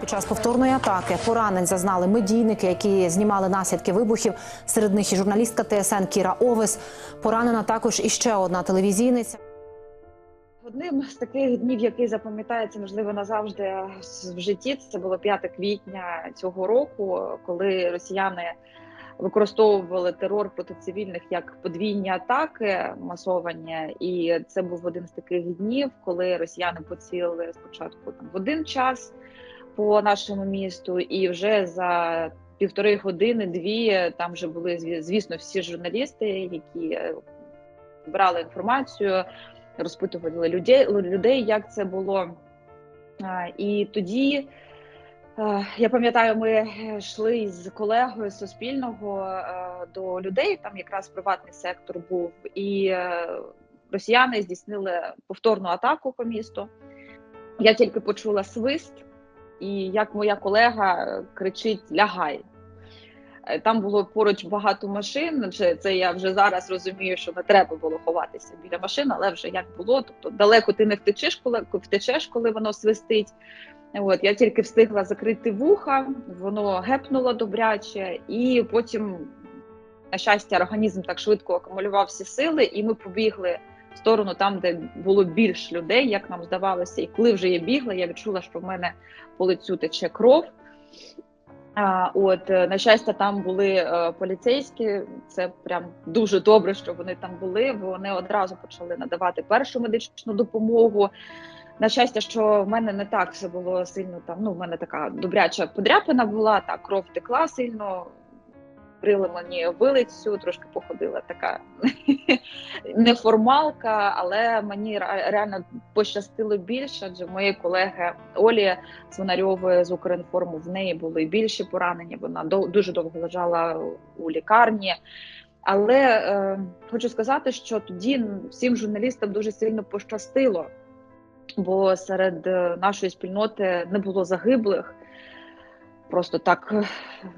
Під час повторної атаки поранень зазнали медійники, які знімали наслідки вибухів. Серед них і журналістка ТСН Кіра Овес. Поранена також іще одна телевізійниця. Одним з таких днів, який запам'ятається, можливо, назавжди в житті, це було 5 квітня цього року, коли росіяни використовували терор проти цивільних як подвійні атаки масовані, і це був один з таких днів, коли росіяни поцілили спочатку там в один час по нашому місту, і вже за півтори години, дві там вже були зві- звісно всі журналісти, які е, брали інформацію розпитували людей, людей, як це було. І тоді е, я пам'ятаю, ми йшли з колегою Суспільного е, до людей. Там якраз приватний сектор був, і е, росіяни здійснили повторну атаку по місту. Я тільки почула свист, і як моя колега кричить Лягай. Е, Там було поруч багато машин. Це я вже зараз розумію, що не треба було ховатися біля машин, але вже як було. Тобто далеко ти не втечеш, коли втечеш, коли воно свистить. От я тільки встигла закрити вуха, воно гепнуло добряче, і потім, на щастя, організм так швидко акумулював всі сили, і ми побігли в сторону там, де було більш людей, як нам здавалося. І коли вже я бігла, я відчула, що в мене по лицю тече кров. А, От е, на щастя, там були е, поліцейські. Це прям дуже добре, що вони там були. Вони одразу почали надавати першу медичну допомогу. На щастя, що в мене не так все було сильно там. Ну, в мене така добряча подряпина була, так кров текла сильно. Брили мені вилицю, трошки походила така неформалка, але мені реально пощастило більше, адже в моєї колеги Олі Свинарьової з Укрінформу в неї були більші поранення. Вона дуже довго лежала у лікарні. Але е, хочу сказати, що тоді всім журналістам дуже сильно пощастило, бо серед е, нашої спільноти не було загиблих. Просто так,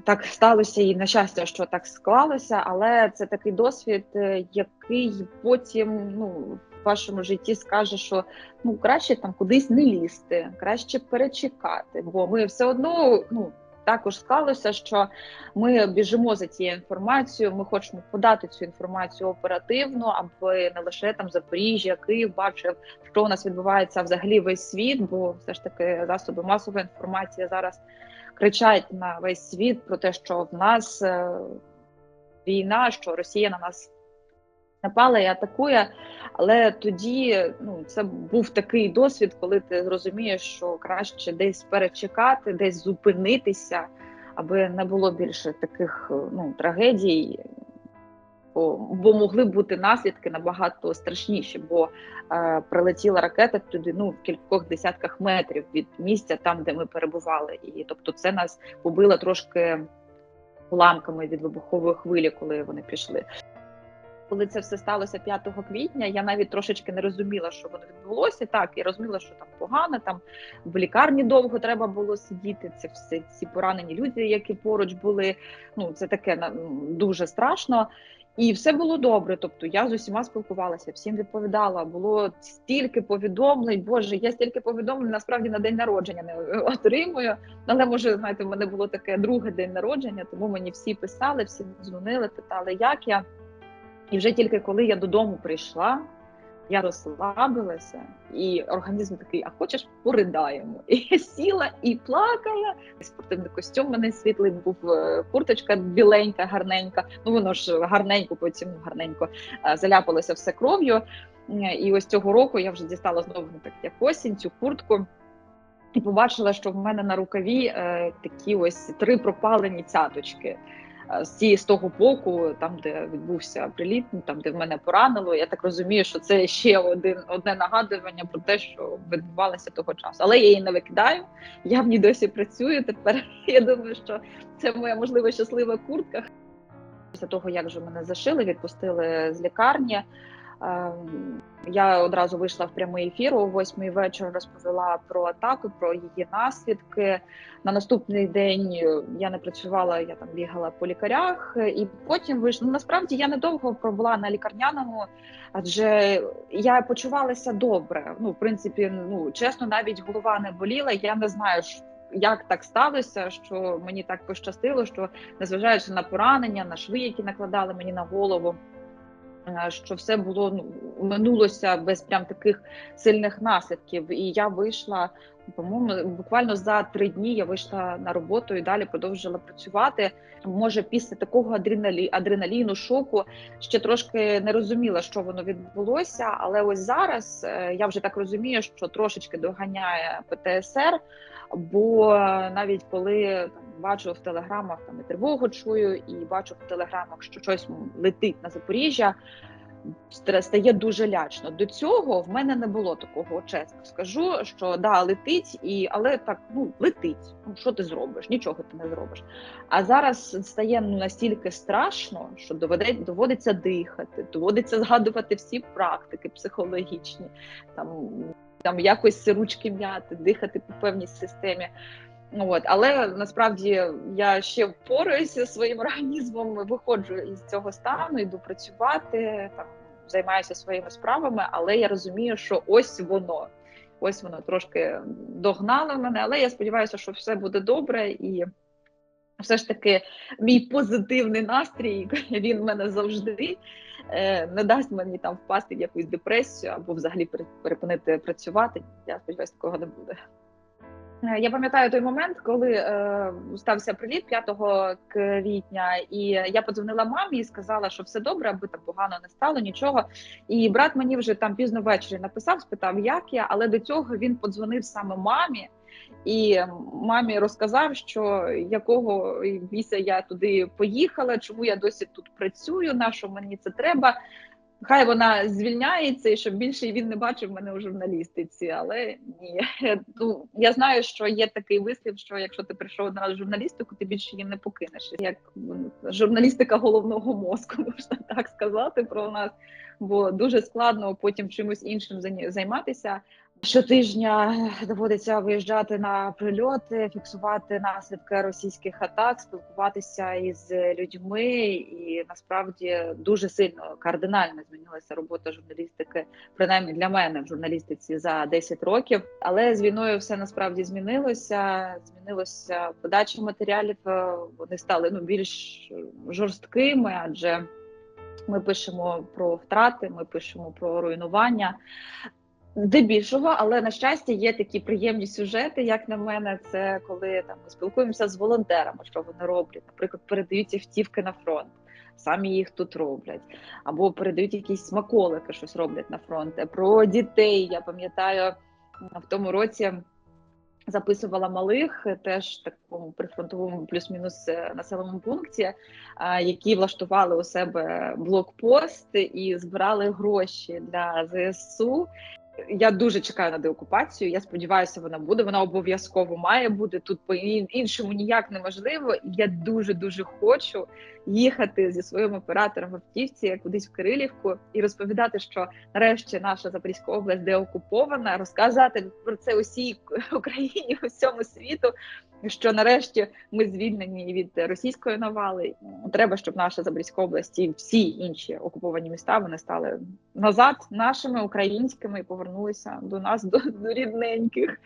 так сталося, і на щастя, що так склалося. Але це такий досвід, е, який потім ну, в вашому житті скаже, що ну краще там кудись не лізти, краще перечекати. Бо ми все одно ну також склалося, що ми біжимо за цією інформацією. Ми хочемо подати цю інформацію оперативно, аби не лише там Запоріжжя, Київ бачив, що у нас відбувається взагалі весь світ, бо все ж таки засоби масової інформації зараз кричать на весь світ про те, що в нас е, війна, що Росія на нас напала і атакує. Але тоді ну це був такий досвід, коли ти розумієш, що краще десь перечекати, десь зупинитися, аби не було більше таких е, ну трагедій. Бо, могли бути наслідки набагато страшніші, бо е, прилетіла ракета туди ну в кількох десятках метрів від місця, там де ми перебували, і тобто це нас побило трошки уламками від вибухової хвилі, коли вони пішли. Коли це все сталося 5 квітня, я навіть трошечки не розуміла, що воно відбулося. Так, я розуміла, що там погано, там в лікарні довго треба було сидіти. Це все ці поранені люди, які поруч були. Ну це таке дуже страшно. І все було добре. Тобто я з усіма спілкувалася, всім відповідала. Було стільки повідомлень. Боже, я стільки повідомлень насправді на день народження не отримую. Але може, знаєте, в мене було таке друге день народження, тому мені всі писали, всі дзвонили, питали, як я. І вже тільки коли я додому прийшла, я розслабилася, і організм такий: а хочеш, поридаємо. І я сіла і плакала. Спортивний костюм мене світлий був, е, курточка біленька, гарненька. Ну воно ж гарненько, потім гарненько е, заляпалося все кров'ю. Е, І ось цього року я вже дістала знову так як осінь, цю куртку. І побачила, що в мене на рукаві е, такі ось три пропалені цяточки. З з того боку, там де відбувся приліт, ну, там де в мене поранило. Я так розумію, що це ще один одне нагадування про те, що відбувалося того часу. Але я її не викидаю. Я в ній досі працюю. Тепер я думаю, що це моя можливо щаслива куртка. Після того, як же мене зашили, відпустили з лікарні. Ем, Я одразу вийшла в прямий ефір о восьмій вечора, розповіла про атаку, про її наслідки. На наступний день я не працювала, я там бігала по лікарях, і потім вийшла. Ну, насправді я недовго пробула на лікарняному, адже я почувалася добре. Ну, в принципі, ну чесно, навіть голова не боліла. Я не знаю, як так сталося, що мені так пощастило, що незважаючи на поранення, на шви, які накладали мені на голову. Е, Що все було ну минулося без прям таких сильних наслідків, і я вийшла по-моєму, буквально за три дні я вийшла на роботу і далі продовжила працювати. Може, після такого адrenалі, адреналіну, шоку ще трошки не розуміла, що воно відбулося. Але ось зараз е, я вже так розумію, що трошечки доганяє ПТСР. Бо навіть коли там бачу в телеграмах там і тривогу чую, і бачу в телеграмах, що щось летить на Запоріжжя. Стає дуже лячно. До цього в мене не було такого, чесно скажу, що да, летить, і але так ну летить. Ну що ти зробиш? Нічого ти не зробиш. А зараз стає ну настільки страшно, що доведе, доводиться дихати, доводиться згадувати всі практики психологічні, там там якось ручки м'яти, дихати по певній системі. Ну, От, але насправді я ще впораюся своїм організмом, виходжу із цього стану, йду працювати, там займаюся своїми справами, але я розумію, що ось воно, ось воно трошки догнало мене, але я сподіваюся, що все буде добре і. Все ж таки, мій позитивний настрій він в мене завжди е, не дасть мені там впасти в якусь депресію або взагалі пере- перепинити працювати. Я сподіваюся, такого не буде. Е, Я пам'ятаю той момент, коли е, стався приліт 5 квітня, і я подзвонила мамі і сказала, що все добре, аби там погано не стало, нічого. І брат мені вже там пізно ввечері написав, спитав, як я, але до цього він подзвонив саме мамі. І мамі розказав, що якого віся я туди поїхала, чому я досі тут працюю, на що мені це треба. Хай вона звільняється, і щоб більше він не бачив мене у журналістиці. Але ні, ну я знаю, що є такий вислів, що якщо ти прийшов на журналістику, ти більше її не покинеш. Як журналістика головного мозку, можна так сказати про нас, бо дуже складно потім чимось іншим займатися. Щотижня доводиться виїжджати на прильоти, фіксувати наслідки російських атак, спілкуватися із людьми, і насправді дуже сильно кардинально змінилася робота журналістики, принаймні для мене в журналістиці за 10 років. Але з війною все насправді змінилося. Змінилося подача матеріалів. е, Вони стали ну більш жорсткими, адже ми пишемо про втрати, ми пишемо про руйнування. Здебільшого, але на щастя, є такі приємні сюжети, як на мене, це коли там ми спілкуємося з волонтерами, що вони роблять. Наприклад, передають автівки на фронт, самі їх тут роблять, або передають якісь смаколики, щось роблять на фронт. Про дітей я пам'ятаю в тому році. Записувала малих теж такому прифронтовому плюс-мінус е, населеному пункті, які влаштували у себе блокпост і збирали гроші для ЗСУ. Я дуже чекаю на деокупацію. Я сподіваюся, вона буде. Вона обов'язково має бути тут. По іншому ніяк неможливо. Я дуже дуже хочу їхати зі своїм оператором в автівці кудись в Кирилівку і розповідати, що нарешті наша Запорізька область деокупована, розказати про це усій Україні, усьому світу. Що нарешті ми звільнені від російської навали. Треба, щоб наша Запорізька область і всі інші окуповані міста вони стали назад нашими українськими і повернулися до нас, до, до рідненьких.